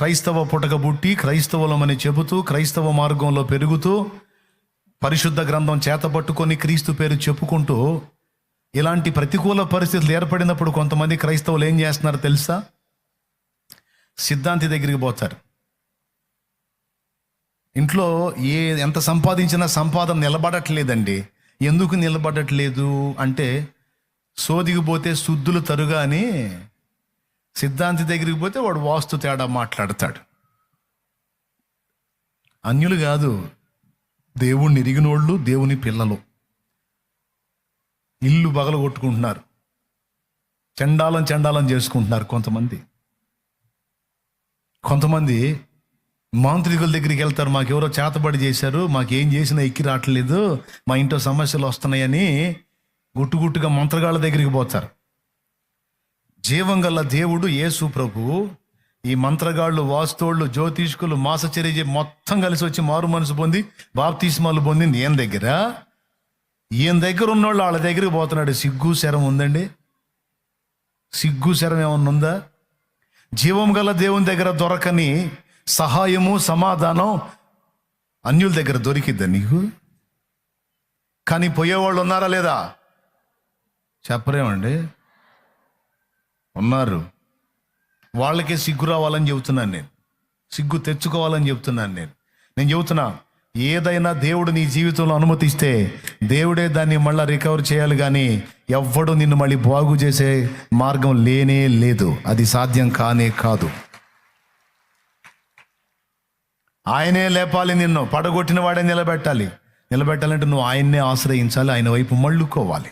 క్రైస్తవ పుట్టకబుట్టి క్రైస్తవులమని చెబుతూ క్రైస్తవ మార్గంలో పెరుగుతూ పరిశుద్ధ గ్రంథం చేతపట్టుకొని క్రీస్తు పేరు చెప్పుకుంటూ ఇలాంటి ప్రతికూల పరిస్థితులు ఏర్పడినప్పుడు కొంతమంది క్రైస్తవులు ఏం చేస్తున్నారో తెలుసా? సిద్ధాంతి దగ్గరికి పోతారు. ఇంట్లో ఏ ఎంత సంపాదించినా సంపాదన నిలబడట్లేదండి. ఎందుకు నిలబడట్లేదు? అంటే సోదిగిపోతే శుద్ధులు తరుగా అని సిద్ధాంతి దగ్గరికి పోతే వాడు వాస్తు తేడా మాట్లాడతాడు. అన్యులు కాదు దేవుణ్ణి ఇరిగినోళ్ళు దేవుని పిల్లలు. ఇల్లు బగలు కొట్టుకుంటున్నారు చండాలం చండాలం చేసుకుంటున్నారు కొంతమంది. కొంతమంది మాంత్రికుల దగ్గరికి వెళ్తారు మాకెవరో చేతబడి చేశారు మాకేం చేసినా ఎక్కి రావట్లేదు మా ఇంట్లో సమస్యలు వస్తున్నాయని గుట్టుగుట్టుగా మంత్రగాళ్ళ దగ్గరికి పోతారు. జీవం గల దేవుడు యేసు ప్రభువు ఈ మంత్రగాళ్ళు వాస్తోళ్ళు జ్యోతిష్కులు మాసచర్య మొత్తం కలిసి వచ్చి మారు మనసు పొంది బాప్తిస్మాలు పొందింది ఈయన దగ్గర. ఈయన దగ్గర ఉన్నోళ్ళు వాళ్ళ దగ్గరికి పోతున్నాడు. సిగ్గు శరం ఉందండి? సిగ్గు శరం ఏమన్నా ఉందా? జీవం గల దేవుని దగ్గర దొరకని సహాయము సమాధానం అన్యుల దగ్గర దొరికిద్దా నీకు? కానీ పోయేవాళ్ళు ఉన్నారా లేదా? చెప్పరేమండి ఉన్నారు వాళ్ళకే సిగ్గు రావాలని చెబుతున్నాను నేను. సిగ్గు తెచ్చుకోవాలని చెబుతున్నాను నేను. నేను చెబుతున్నా ఏదైనా దేవుడు నీ జీవితంలో అనుమతిస్తే దేవుడే దాన్ని మళ్ళీ రికవర్ చేయాలి కానీ ఎవ్వడు నిన్ను మళ్ళీ బాగు చేసే మార్గం లేనే లేదు. అది సాధ్యం కానే కాదు. ఆయనే లేపాలి నిన్ను. పడగొట్టిన వాడే నిలబెట్టాలి. నిలబెట్టాలంటే నువ్వు ఆయన్నే ఆశ్రయించాలి. ఆయన వైపు మళ్ళుకోవాలి.